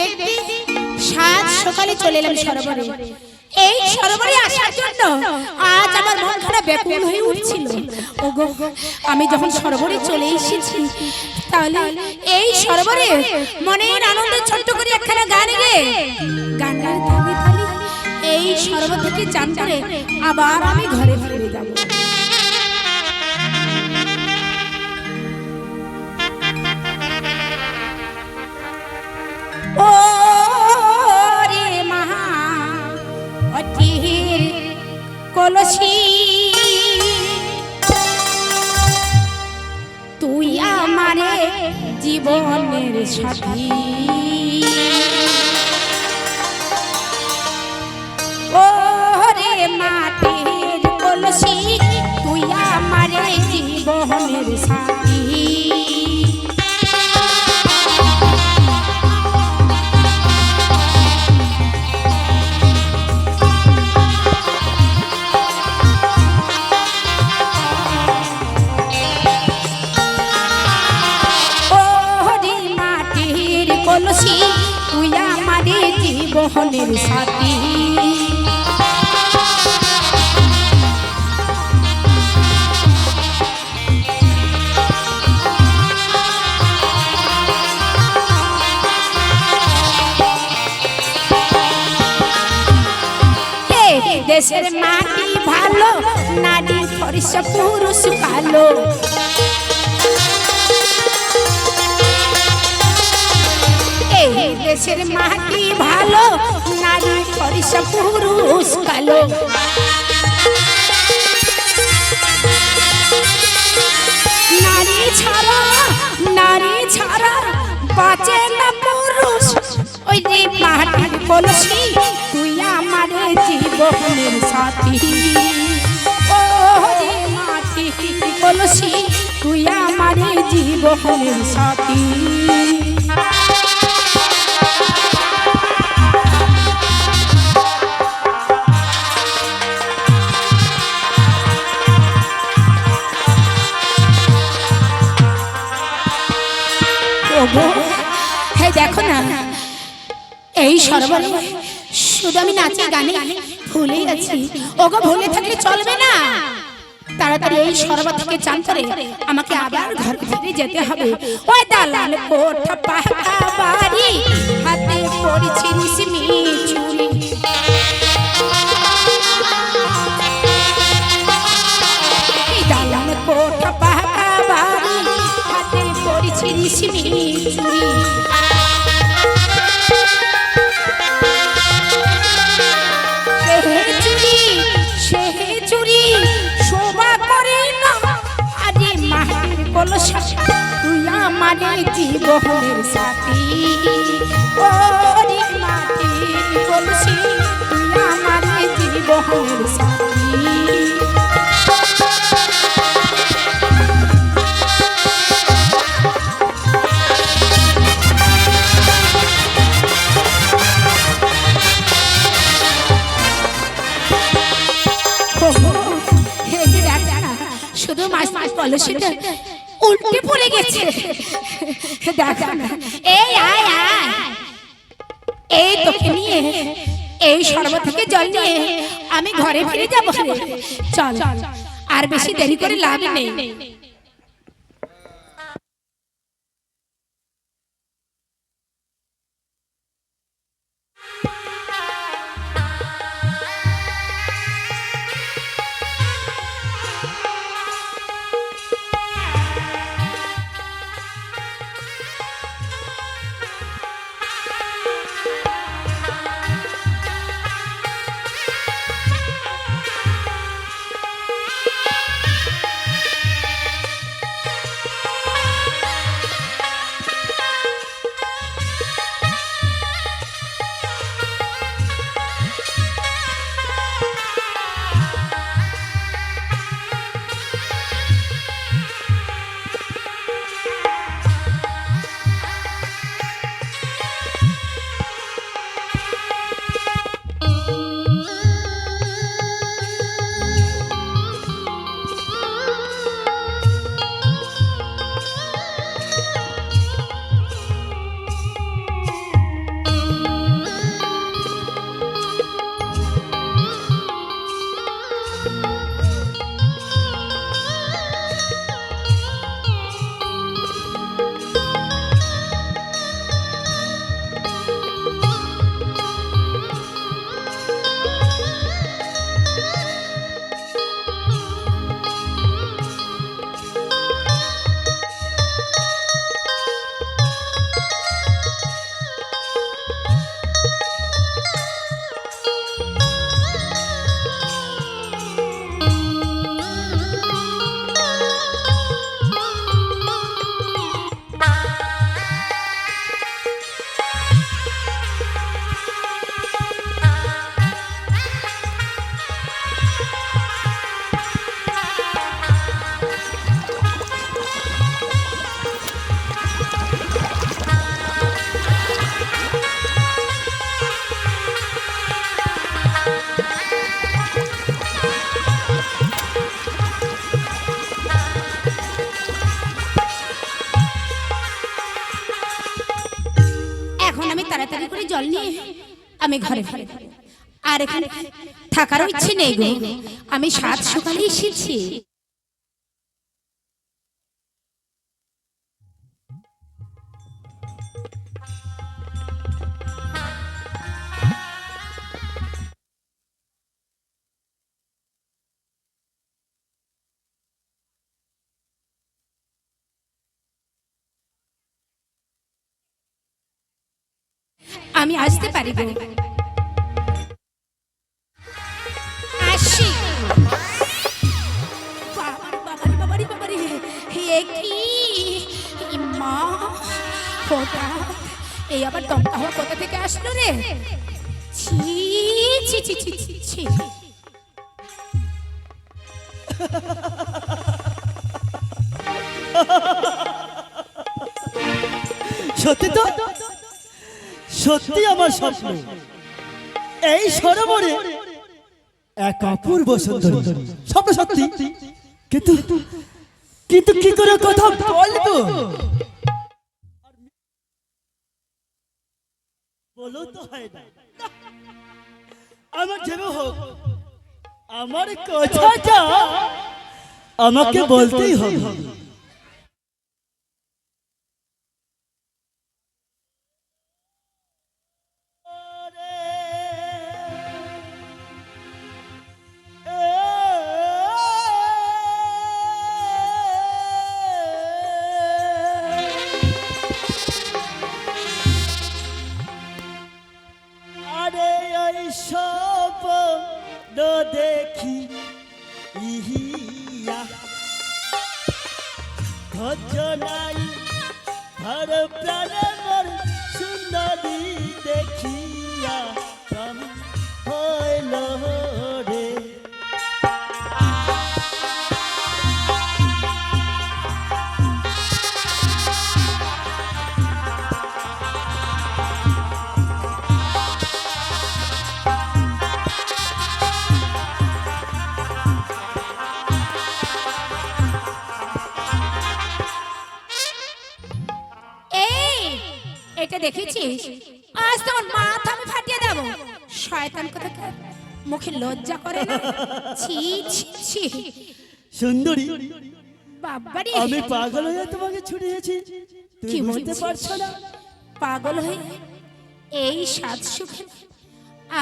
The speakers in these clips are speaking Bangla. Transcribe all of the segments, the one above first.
দেখতে সাত সকালে চলে এলাম সরোবরে। এই সরোবরে আসার জন্য আজ আমার মন খারাপ ব্যাকুল হয়ে উঠছিল। ওগো, আমি যখন সরোবরে চলে এসেছি, তাহলে এই সরোবরে মনের আনন্দে ছোট্ট করে একখানা গান গে। গান গান এই সরোবর থেকে চান করে আবার আমি ঘরে ফিরে যাব। ও রে মহা অটির কলসি। তুই আমারে জীবনের সাথী। রে মাটির কলসি, তুই আমারে জীবনের সাথী। কলসি তুই আমারে জীবনের সাথী। দেশের মাটি ভালো নারী ফরিস পুরুষ ভালো দেশের মাটি ভালো, নারী ফরিস পুরুষ কালো। নারী ছাড়া নারী ছাড়া বাঁচে না পুরুষ। ওই যে মাটির কলসি, তুই আমারে জীবনের সাথী। ও মাটির কলসি, তুই আমারে জীবনের সাথী। ওগো হে, দেখো না, এই সরোবরে শুধু আমি নাচে গানে ভুলে আছি। ওগো, ভুলে থাকলে চলবে না। তাড়াতাড়ি এই সরোবর থেকে চান করে আমাকে আবার ঘর ফিরে যেতে হবে। ওই দালাল কোঠা পাহাড়ি হাতে পড়েছি রিসিমি চুরি। রিসিমি চুরি কলসা তুই আমার জীবনের সাথী ও এই আয় আয় এই তোকে সর্ব থেকে জল নিয়ে আমি ঘরে ফিরে যাব চল, আর বেশি দেরি করে লাভ নেই Bye. আমি ঘরে ঘরে আর এখানে থাকারও ইচ্ছে নেই গো। আমি সাত সকালে এসেছি। আমি আসতে পারি এই আবার দমকা হওয়া কোথা থেকে আসলো রে? ছি ছি ছি ছি ছি ছি। সত্যি তো? সত্যি আমার স্বপ্ন। এই সরোবরে এক অপূর্ব সুন্দরী। স্বপ্ন সত্যি? কিন্তু কিন্তু কি করে কথা বলব? বলো তো হয় না। আমার যেন হোক আমার কথাটা আমাকে বলতেই হবে। ধৈর্য নাই ধর প্রাণে মোর সুন্দরী দেখিয়া কাম হইল। এটা দেখেছিস আজ তোমার মাথা আমি ফাটিয়ে দেব। শয়তান কোথাকার? মুখে লজ্জা করে না? ছি ছি ছি। সুন্দরী বাবারে। আমি পাগল হয়ে তোমাকে ছুটিয়েছি। তুমি কি বুঝতে বলছিস? পারছ না? পাগল হয়ে এই সাত সুখে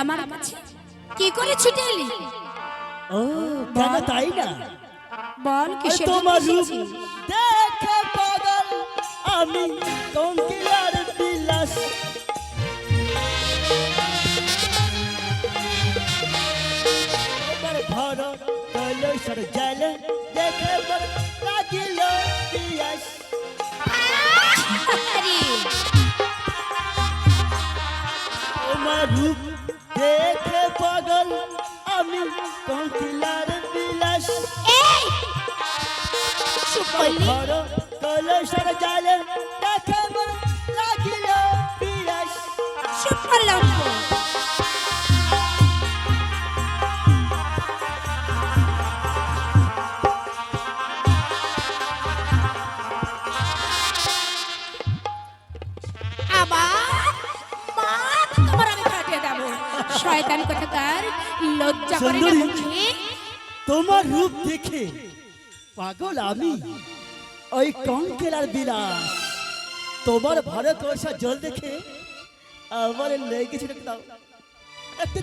আমার কাছে কি করে ছুটে এলি? ও কেন তাই না? বল কিসের তোমার রূপ দেখে পাগল আমি কঙ্কিলার কৈলাসের জলে দেখে লাগিল পিয়াস। তোমার রূপ দেখে পাগল আমি কঙ্কিলার বিলাস। ঘর পাগল আমি? ওই কঙ্কেলার বিলাস। তোমার ভরে কষা জল দেখে আমার লেগেছিল দাও।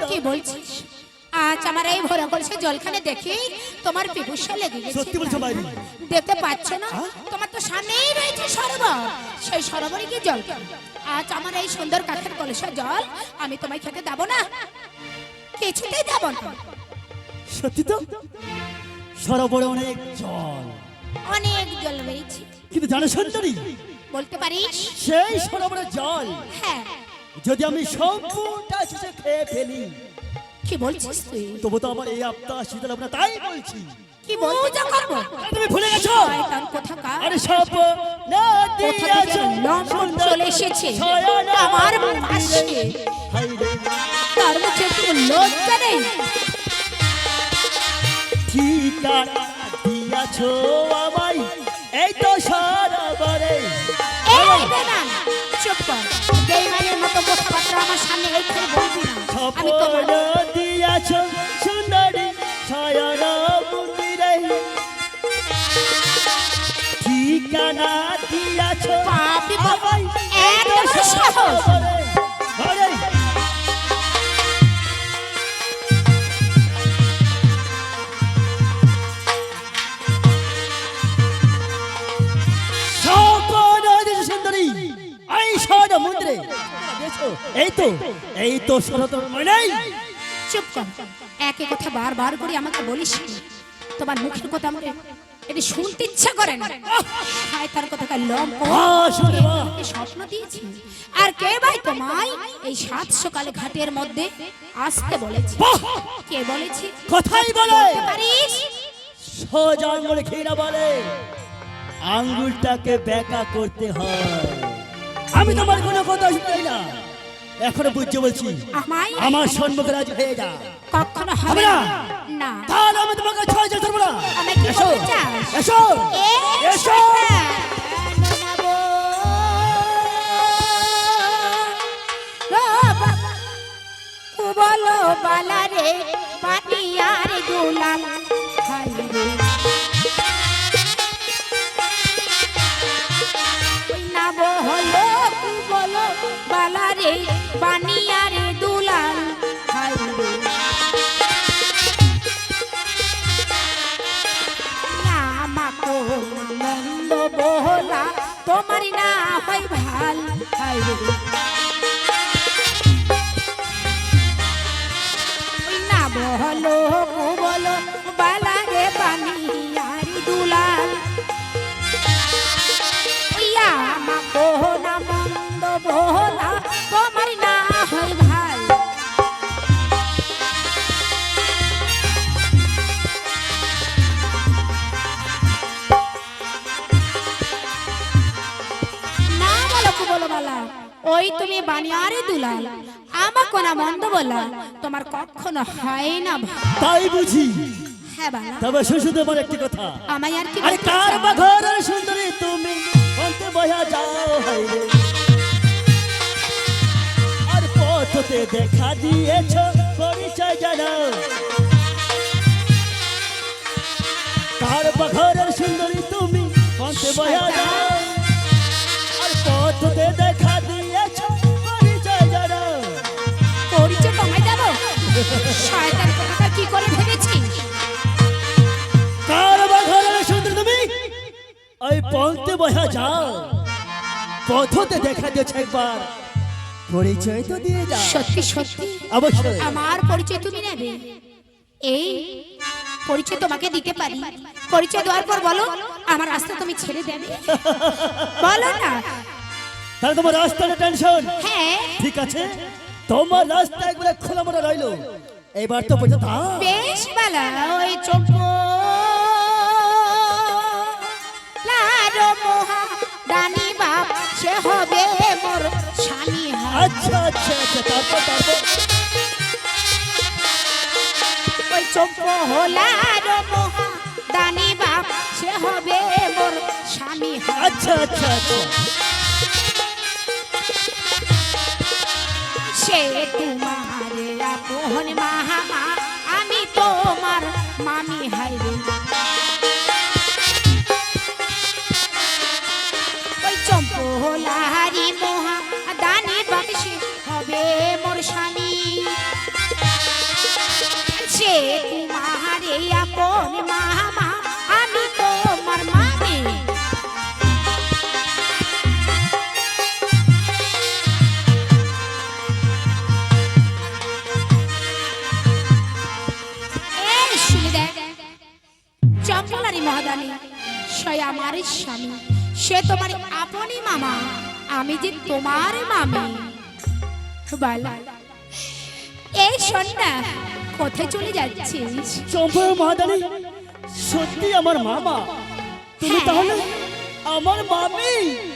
কি বলছিস? আজ আমার এই ভরা কলসে জলখানে দেখে তোমার পিপুষা লেগে গেছে। সত্যি বলছো বাইরে? দেখতে পাচ্ছ না? হ্যাঁ? তোমার তো সামনেই রয়েছে সরোবর। সেই সরোবরে কি জল? আজ আমার এই সুন্দর কাঠের কলসা জল আমি তোমায় খেতে দেবো না। কিছুতেই দেবো না। সত্যি তো? সরোবরে অনেক জল। অনেক জল রয়েছে কিন্তু জানো সুন্দরী বলতে পারিস? সেই সরোবরে জল হ্যাঁ। যদি আমি সম্পূর্ণটা শেষে খেয়ে ফেলি। কি বলছিস তুই? তবু তো আমার এই আপটা শীতল না তাই বলছি। কি বলতে করব? আরে তুমি ভুলে গেছো? শয়তান কোথাকার? আরে সব কোথা থেকে লম্বন চলে এসেছে। আমার পাশে তার মুখে একটু লজ্জা নেই। ঠিকানা দিয়াছো আমায়। এই তো এই বেমান চুপ কর। বেইমানের মতো কথাবার্তা আমার সামনে এইখানে বলবি না। আমি তোমার সপন দিয়াছ সুন্দরী শয়ন মন্দিরে। ঠিকানা দিয়াছ বাপরে বাপ, এত বড় এই তো এই তো সনাতন চুপ কর। একই কথা বারবার করে আমাকে বলিস তোমার মুখের কথা আমাকে এটা শুনতে ইচ্ছা করে না। স্বপ্ন দিয়েছি? আর কে ভাই তোমায় এই সাত সকালে ঘাটের মধ্যে আসতে বলেছে! কে বলেছে? কথাই বলে। বলতে পারিস? সোজা আঙ্গুল ঘিরা বলে। আঙ্গুলটাকে বেকা করতে হয়। আমি তোমার কোনো কথা শুনাই না। এখনও বুঝতে বলছি আমার সম্মুখে রাজি হয়ে যা। কখনো হবে না। তাহলে আমি তোমাকে ছয় যেতে পারব না। এসো এসো এসো। বলো বালা রে পাটিয়ার গোলাম তোমার না হয় ভালো না বলো বালা। তুমি বানিয়ারে দুলাল। আমাকে না মন্দ বলা। তোমার কখনো হয় না তাই বুঝি। হ্যাঁ বালা। তবে শুধু তোমার একটি কথা। আমায় আর কি আরে কার চাও? বা ঘরের সুন্দরী তুমি? অন্তে বয়া যাও হাই রে। আর পথতে দেখা দিয়েছ পরিচয় জানাও কার বা ঘরের সুন্দরী তুমি? অন্তে বয়া যাও। আর পথতে ওই পথে বয়া যাও। পথতে দেখা দিয়েছ একবার। পরিচয় তো দিয়ে যাও সত্যি সত্যি। অবশ্যই। আমার পরিচয় তুমি নেবে। এই পরিচয় তোমাকে দিতে পারি। পরিচয় দেওয়ার পর বলো আমার রাস্তা তুমি ছেড়ে দেবে। বলো না। তাহলে তোমার রাস্তার টেনশন? হ্যাঁ। ঠিক আছে। তোমার রাস্তা একবারে খোলা মোড়া রইল। এবার তো বোঝা দাও। বেশ বালা ওই চোখ মোহা রানী বাপ সে হবে মোর স্বামী আচ্ছা আচ্ছা আচ্ছা তারপর তারপর। ওই চোখ লারো মোহা রানী বাপ সে হবে মোর স্বামী আচ্ছা আচ্ছা আচ্ছা। সে তোমার আপন আমি তোমার মামি হাই সে তোমার আপনই মামা আমি যে তোমার মামি। বালা এই না কোথায় চলে যাচ্ছিস? চম্পা মহাদানি সত্যি আমার মামা? তুমি হ্যাঁ। তাহলে আমার মামি?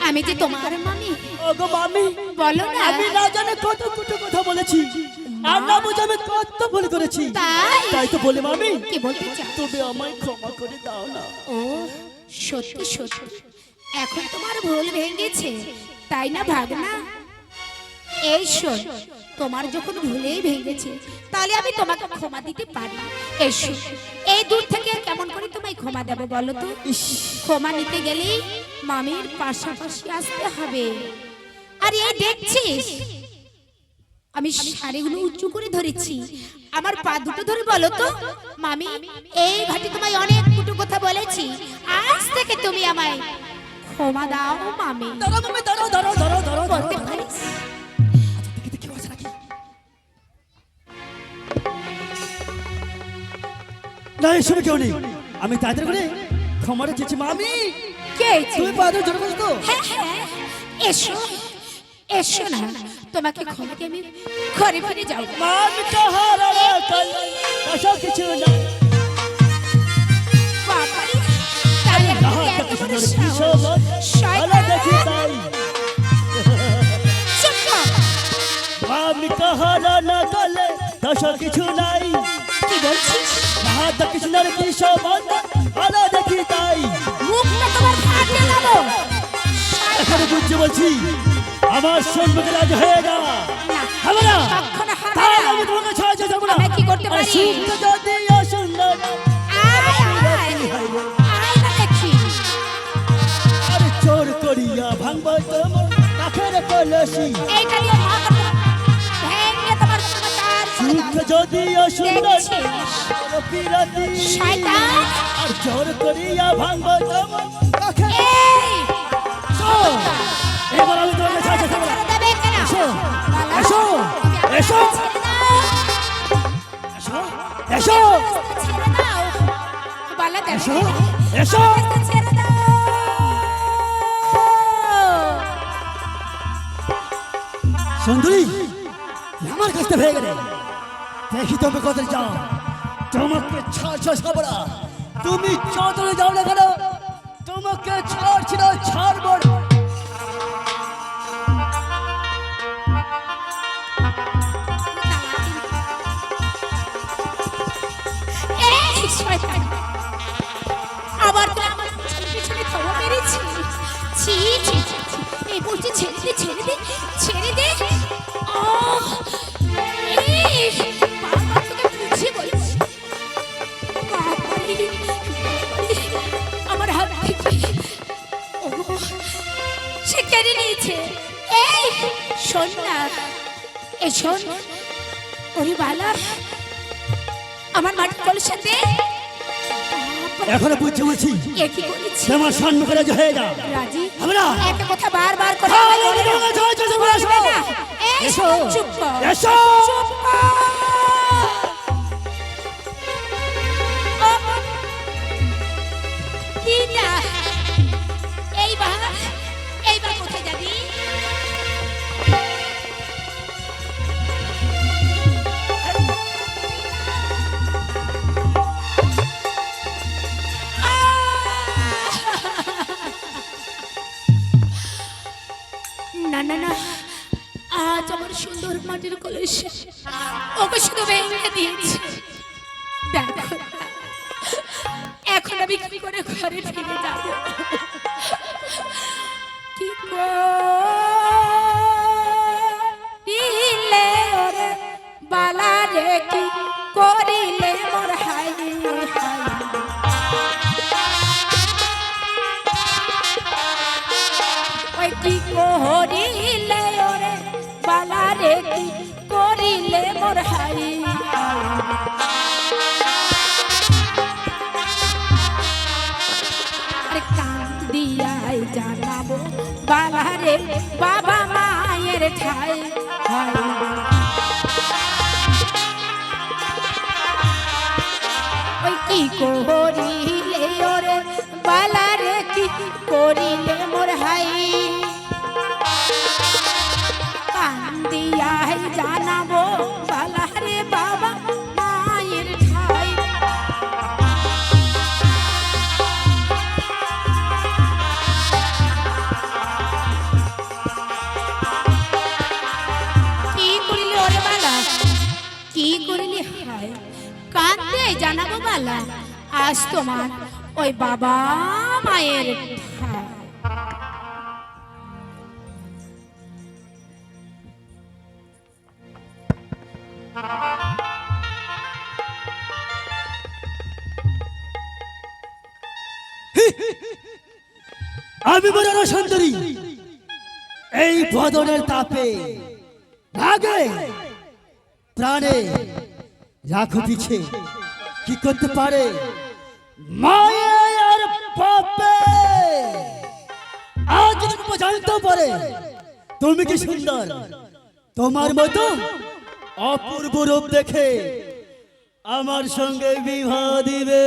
আমি যে তোমার মামি। ওগো মামি বলো না। আমি না জানে কত কুটো কথা বলেছি। আর না বুঝে আমি কত ভুল করেছি। তাই? তাই তো বলে মামি কি বলতে চাও? তুমি আমায় ক্ষমা করে দাও না। ও সত্যি সত্যি। এখন তোমার ভুল ভেঙেছে তাই না ভাগনা? এই শোন তোমার যখন ভুলেই ভেঙেছে তাহলে আমি তোমাকে ক্ষমা দিতে পারি। এসো এই দূর থেকে আর কেমন করে তোমায় ক্ষমা দেবো বলো তো? ক্ষমা নিতে গেলেই মামির পাশাপাশি আসতে হবে। আর এই দেখছিস? আমি শাড়িগুলো উঁচু করে ধরেছি। আমার পা দুটো ধরে বলো তো? মামি এই ঘাটে তোমায় অনেক কুটু কথা বলেছি। আজ থেকে তুমি আমায় ক্ষমা দাও মামি মামি দাঁড়াও পারিস দেখি দেখি আছে নাকি না এসবে কেউ নেই। আমি তাদের করে ক্ষমারে চেয়েছি মামি। কে তুমি পা ধরে জোর করছ তো? হ্যাঁ হ্যাঁ এসো এসো না। তোমাকে ক্ষমা দিয়ে আমি ঘরে ফিরে যাও কাহারা কাল আশা কিছু না এত বড় কিছু নাই। কি বলছিস? হাত কৃষ্ণের কি সমান আলা দেখি তাই। মুখটা তোমার ফাটিয়ে দেবো এখন বুঝতে বলছি। আমার সম্মুখে রাজ হয়ে যা হবে না। কখনো হবে না। আমি তোমাকে ছাড়া যাব। না আমি কি করতে পারি? সুখ যদি অসুন্দর আয়, আয়, আয় না দেখি। আর চোর করিয়া ভাঙব তোমার কাঠের কলসি। এইটা সমাচার করে সুখ দাও। যদি অসুন্দর দেখছিস? পিরাতি আর চোর করিয়া চোর। এবার আমি তোমাকে ছাড়া যাব না ছেড়ে দেবে? এসো, এসো, এসো। এসো এসো এসো। সুন্দরী আমার কাছে ভেঙে গেলে দেখি তুমি কোথায় যাও তোমাকে ছাড়ছ সবরা। তুমি চতরে যাও না কেন? তোমাকে ছাড়ছি না, ছাড়বো ছেড়ে দে ছেড়ে দে ছেড়ে দে। শোন না এই শোন বালা আমার মাটির কলসা দে এখনও বুঝতে বলছি এ কি করেছি তোমার সম্মুখে রাজ হয়ে রাজি? একটা কথা বারবার করে এসো। এসো। চুপ দিয়েছে তোমার ওই বাবা মায়ের আমি বড় সুন্দরী। এই বদনের তাপে প্রাণে রাখো পিছে। কি করতে পারে? মায়া আর পাপে। আজ জানতে পারে, তুমি কি সুন্দর? তোমার মতো অপূর্ব রূপ দেখে আমার সঙ্গে বিবাহ দিবে।